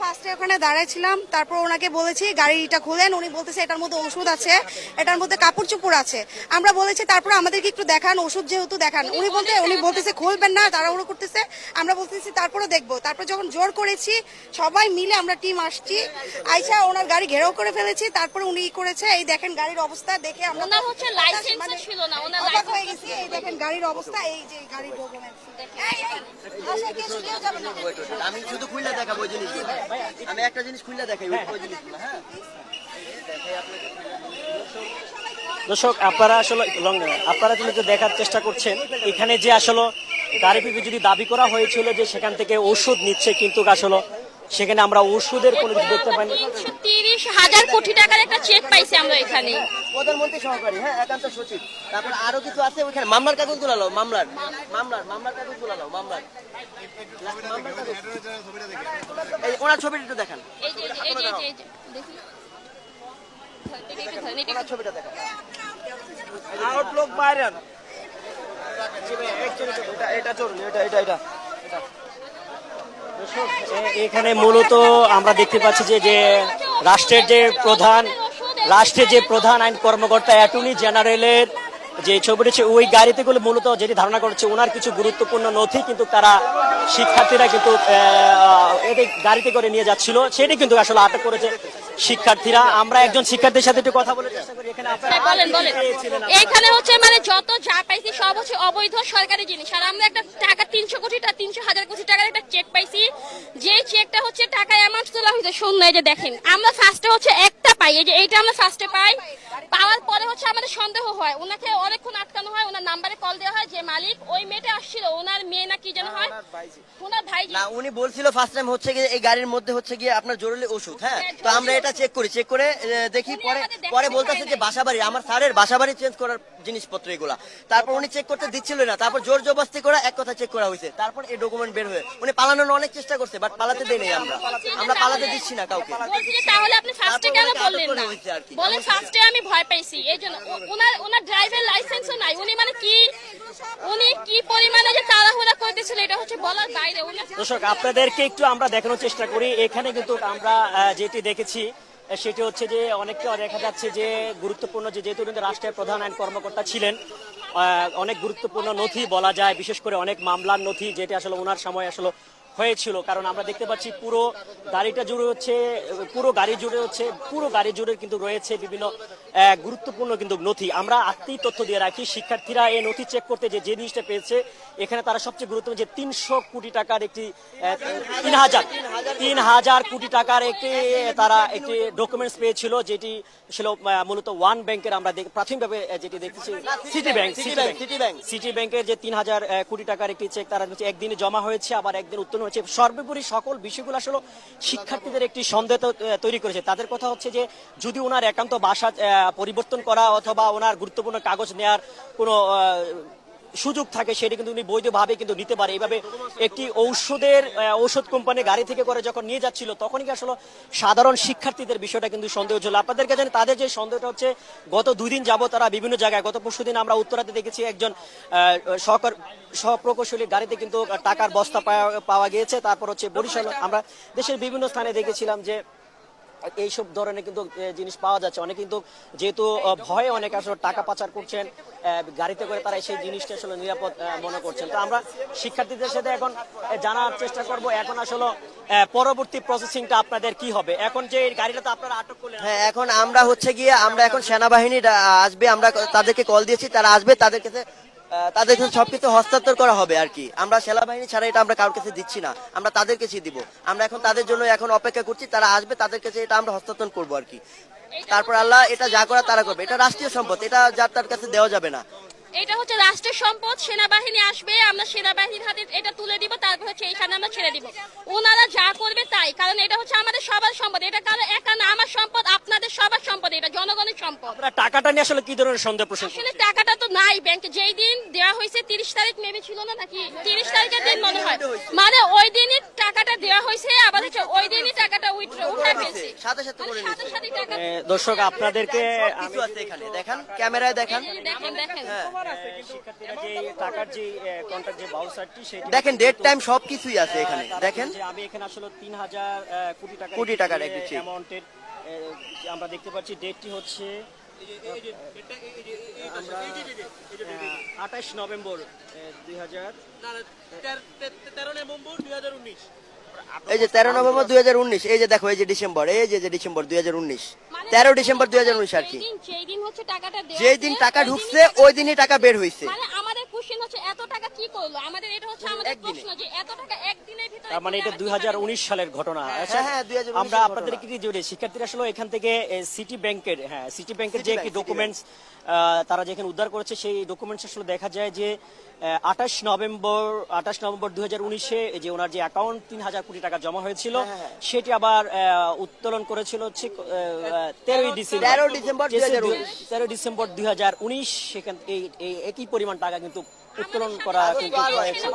ফার্স্টে ওখানে দাঁড়াইছিলাম তারপর ওনাকে বলেছি গাড়িটা খুলেন। উনি বলতেছে এটার মধ্যে ওষুধ আছে এটার মধ্যে কাপড় চোপড় আছে। আমরা বলেছি তারপর আমাদেরকে একটু দেখান ওষুধ যেহেতু দেখান। উনি বলতে উনি বলতেছে খুলবেন না তাড়াহুড়ো করতেছে। আমরা বলতেছি তারপরে দেখব। তারপর যখন জোর করেছি সবাই মিলে আমরা টিম আসছি। আইসা ওনার গাড়ি ঘেরাও করে ফেলেছি তারপরে উনি করেছে এই দেখেন গাড়ির অবস্থা দেখে আমরা ওনার হচ্ছে হতাশ, লাইসেন্সও মানে ছিল না, ওনার লাইসেন্স হয়ে গেছি এই দেখেন গাড়ির অবস্থা এই যে গাড়ির ডকুমেন্টস। আমি শুধু খুললে দেখাবো ওই জিনিসগুলো। আমি একটা জিনিস খুললে দেখাই ওই- ওই জিনিসগুলো হ্যাঁ। দর্শক আপনারা আসলে লং আপনারা কিন্তু দেখার চেষ্টা করছেন। এখানে যে আসলে গাড়ি যদি দাবি করা হয়েছিল যে সেখান থেকে ওষুধ নিচ্ছে কিন্তু আসলে সেখানে আমরা ওষুধের কোনো কিছু দেখতে পাইনি। তিরিশ হাজার কোটি টাকার একটা চেক পাইছি আমরা এখানে। প্রধানমন্ত্রী সহকারী হ্যাঁ একান্ত সচিব। তারপর আরও কিছু আছে ওইখানে। মামলার কাগজ গুলালো মামলার। মামলার মামলার কাগজ গুলালো মামলার মামলার। এই ওনার ছবিটা একটু দেখান। এই যে এই যে এই যে এই যে দেখি এটা একটু ধরেন, এটা ওনার ছবিটা দেখান। আউটলুক বাইরেন এটা এটা চলুন এটা এটা এটা। এখানে মূলত আমরা দেখতে পাচ্ছি যে যে রাষ্ট্রের যে প্রধান, রাষ্ট্রের যে প্রধান আইন কর্মকর্তা অ্যাটর্নি জেনারেলের যে ছবিটি ওই গাড়িতে গুলো মূলত যেটি ধারণা করছে ওনার কিছু গুরুত্বপূর্ণ নথি কিন্তু তারা শিক্ষার্থীরা কিন্তু গাড়িতে করে নিয়ে যাচ্ছিল। সেটি কিন্তু আসলে আটক করেছে। শিক্ষার্থীরা আমরা একজন শিক্ষার্থীর সাথে একটু কথা বলে চেষ্টা করি। এখানে হ্যাঁ, বলেন বলেন। এখানে হচ্ছে মানে যত যা পাইছি সব হচ্ছে অবৈধ সরকারি জিনিস। আর আমরা একটা টাকা তিনশো কোটি টাকা তিনশো হাজার কোটি টাকার একটা চেক পাইছি। যে চেকটা হচ্ছে টাকা অ্যামাউন্ট তোলা হয়েছে। শূন্য এই যে দেখেন আমরা ফার্স্টে হচ্ছে একটা পাই। এই যে এইটা আমরা ফার্স্টে পাই। পাওয়ার পরে হচ্ছে আমাদের সন্দেহ হয়। ওনাকে অনেকক্ষণ আটকানো হয় ওনার নাম্বারে কল দেওয়া হয় যে মালিক ওই মেয়েটা আসছিল ওনার মেয়ে না কি যেন হয়? ওনার ভাই না উনি বলছিল ফার্স্ট টাইম হচ্ছে গিয়ে এই গাড়ির মধ্যে হচ্ছে গিয়ে আপনার জরুরি ওষুধ হ্যাঁ? তো আমরা এটা চেক করি চেক করে দেখি পরে পরে বলতেছে যে। বাসাবাড়ি আমার স্যারের বাসাবাড়ি চেঞ্জ করার জিনিসপত্র এগুলা। তারপর উনি চেক করতে দিচ্ছিল না তারপর জোর জবরদস্তি করে এক কথা চেক করা হয়েছে। তারপর এই ডকুমেন্ট বের হয়ে উনি পালানোর অনেক চেষ্টা করছে বাট পালাতে দেই নাই আমরা। আমরা পালাতে দিচ্ছি না কাউকে। তাহলে আপনি ফার্স্টে কেন বললেন না? করা হয়েছে আর কি। বলে ফার্স্টে আমি ভয় পাইছি এই জন্য। ওনার ওনার ড্রাইভার লাইসেন্সও নাই। উনি মানে কি উনি কি পরিমাণে যে তাড়াহুড়া করতেছিল এটা হচ্ছে বলার বাইরে। উনি দর্শক আপনাদেরকে একটু আমরা দেখানোর চেষ্টা করি। এখানে কিন্তু আমরা যেটি দেখেছি সেটি হচ্ছে যে অনেককে দেখা যাচ্ছে যে গুরুত্বপূর্ণ যে যেহেতু কিন্তু রাষ্ট্রের প্রধান আইন কর্মকর্তা ছিলেন অনেক গুরুত্বপূর্ণ নথি বলা যায়, বিশেষ করে অনেক মামলার নথি যেটি আসলে ওনার সময় আসলে হয়েছিল কারণ আমরা দেখতে পাচ্ছি পুরো গাড়িটা জুড়ে হচ্ছে পুরো গাড়ি জুড়ে হচ্ছে পুরো গাড়ি জুড়ে কিন্তু রয়েছে বিভিন্ন গুরুত্বপূর্ণ কিন্তু নথি। আমরা আত্মীয় তথ্য দিয়ে রাখি শিক্ষার্থীরা এই নথি চেক করতে যে যে জিনিসটা পেয়েছে এখানে তারা সবচেয়ে গুরুত্বপূর্ণ যে তিনশো কোটি টাকার একটি তিন হাজার তিন হাজার কোটি টাকার একটি তারা একটি ডকুমেন্টস পেয়েছিল যেটি ছিল মূলত ওয়ান ব্যাংকের আমরা প্রাথমিকভাবে যেটি দেখতেছি city bank city bank, city ব্যাংকের যে তিন হাজার কোটি টাকার একটি চেক তারা একদিনে জমা হয়েছে আবার একদিন উত্তোলন হয়েছে সর্বোপরি সকল বিষয়গুলো আসলে শিক্ষার্থীদের একটি সন্দেহ তৈরি করেছে। তাদের কথা হচ্ছে যে, যদি ওনার একান্ত বাসা পরিবর্তন করা অথবা ওনার গুরুত্বপূর্ণ কাগজ নেয়ার কোনো সুযোগ থাকে, সেটা কিন্তু উনি বৈধভাবে কিন্তু নিতে পারে। এইভাবে একটি ঔষধের ঔষধ কোম্পানি গাড়ি থেকে করে যখন নিয়ে যাচ্ছিল, তখনই আসলে সাধারণ শিক্ষার্থীদের বিষয়টা কিন্তু সন্দেহ ছিল। আপনাদেরকে জানি, তাদের যে সন্দেহটা হচ্ছে, গত দুই দিন যাবত তারা বিভিন্ন জায়গায়, গত পরশু দিন আমরা উত্তরাতে দেখেছি একজন সহকার, সহপ্রকৌশলী গাড়িতে কিন্তু টাকার বস্তা পাওয়া গিয়েছে। তারপর হচ্ছে বরিশাল, আমরা দেশের বিভিন্ন স্থানে দেখেছিলাম যে এইসব ধরনের কিন্তু জিনিস পাওয়া যাচ্ছে। অনেক কিন্তু যেহেতু ভয়ে অনেক আসলে টাকা পাচার করছেন গাড়িতে করে তারা সেই জিনিসটা আসলে নিরাপদ মনে করছেন। তো আমরা শিক্ষার্থীদের সাথে এখন জানার চেষ্টা করব, এখন আসলে পরবর্তী প্রসেসিংটা আপনাদের কি হবে? এখন যে গাড়িটা তো আপনারা আটক করলেন। হ্যাঁ এখন আমরা হচ্ছে গিয়ে, আমরা এখন সেনাবাহিনী আসবে, আমরা তাদেরকে কল দিয়েছি, তারা আসবে, তাদের কাছে তাদের কাছে সবকিছু হস্তান্তর করা হবে আর কি। আমরা সেনাবাহিনী ছাড়া এটা আমরা কারোর কাছে দিচ্ছি না। আমরা তাদের কাছে দিব। আমরা এখন তাদের জন্য এখন অপেক্ষা করছি, তারা আসবে, তাদের কাছে এটা আমরা হস্তান্তর করব আর কি। তারপর আল্লাহ এটা যা করা তারা করবে। এটা রাষ্ট্রীয় সম্পদ, এটা যার তার কাছে দেওয়া যাবে না। এটা হচ্ছে রাষ্ট্রের সম্পদ, সেনাবাহিনী আসবে, আমরা সেনাবাহিনীর হাতে এটা তুলে দিব, তারপর হচ্ছে এইখানে আমরা ছেড়ে দিব। ওনারা যা করবে তাই, কারণ এটা হচ্ছে আমাদের সবার সম্পদ, এটা কারণ একা না, আমার সম্পদ, আপনাদের সবার সম্পদ, এটা জনগণের সম্পদ। আপনারা টাকাটা নিয়ে আসলে কি ধরনের সন্দেহ প্রশ্ন আসলে টাকাটা তো নাই। ব্যাংকে যেই দিন দেওয়া হয়েছে তিরিশ তারিখ মেবি ছিল না নাকি? তিরিশ তারিখের দিন মনে হয়। মানে ওই দিনই টাকাটা দেওয়া হয়েছে আবার হচ্ছে ওই দিনই টাকাটা উইথড্র উঠে ফেলছে। সাথে সাথে করে মানে টাকা দর্শক আপনাদেরকে কিছু আছে এখানে। দেখান ক্যামেরায় দেখান। দেখেন দেখেন। টাকার যে কন্ট্রাক্ট যে বাউচারটি সেটি দেখেন ডেট টাইম সবকিছুই আছে এখানে। দেখেন। আমি এখানে আসলে তিন হাজার কোটি টাকা কোটি টাকার একটি check। আমরা দেখতে পাচ্ছি ডেটটি হচ্ছে আমরা আঠাশ নভেম্বর দুই হাজার উনিশ এই যে তেরো নভেম্বর দুই এই যে দেখো এই যে ডিসেম্বর এই যে যে ডিসেম্বর দুই মানে তেরো ডিসেম্বর দুই হাজার উনিশ আর কি। যেই দিন টাকা ঢুকছে ওই দিনই টাকা বের হয়েছে। মানে কোশ্চেন হচ্ছে এত টাকা কি করল? আমাদের এটা হচ্ছে আমাদের প্রশ্ন যে এত টাকা একদিনের ভিতরে তার মানে এটা কীভাবে দুই সালের ঘটনা। আচ্ছা, হ্যাঁ, 2019 আমরা আপনাদের কি শিক্ষার্থীরা আসলে এখান থেকে সিটি ব্যাংকের হ্যাঁ সিটি ব্যাংকের যে City ডকুমেন্টস তারা যেখানে উদ্ধার করেছে সেই ডকুমেন্টস আসলে দেখা যায় যে আঠাশ নভেম্বর আঠাশ নভেম্বর দুই হাজার উনিশে যে ওনার যে অ্যাকাউন্ট তিন হাজার কোটি টাকা জমা হয়েছিল। হ্যাঁ, হ্যাঁ। সেটি আবার উত্তোলন করেছিল হচ্ছে তেরোই ডিসেম্বর। 13 ডিসেম্বর 2019 তেরো ডিসেম্বর দুই হাজার উনিশ সেখান এই এই একই পরিমাণ টাকা কিন্তু উত্তোলন করা কিন্তু হয়েছে।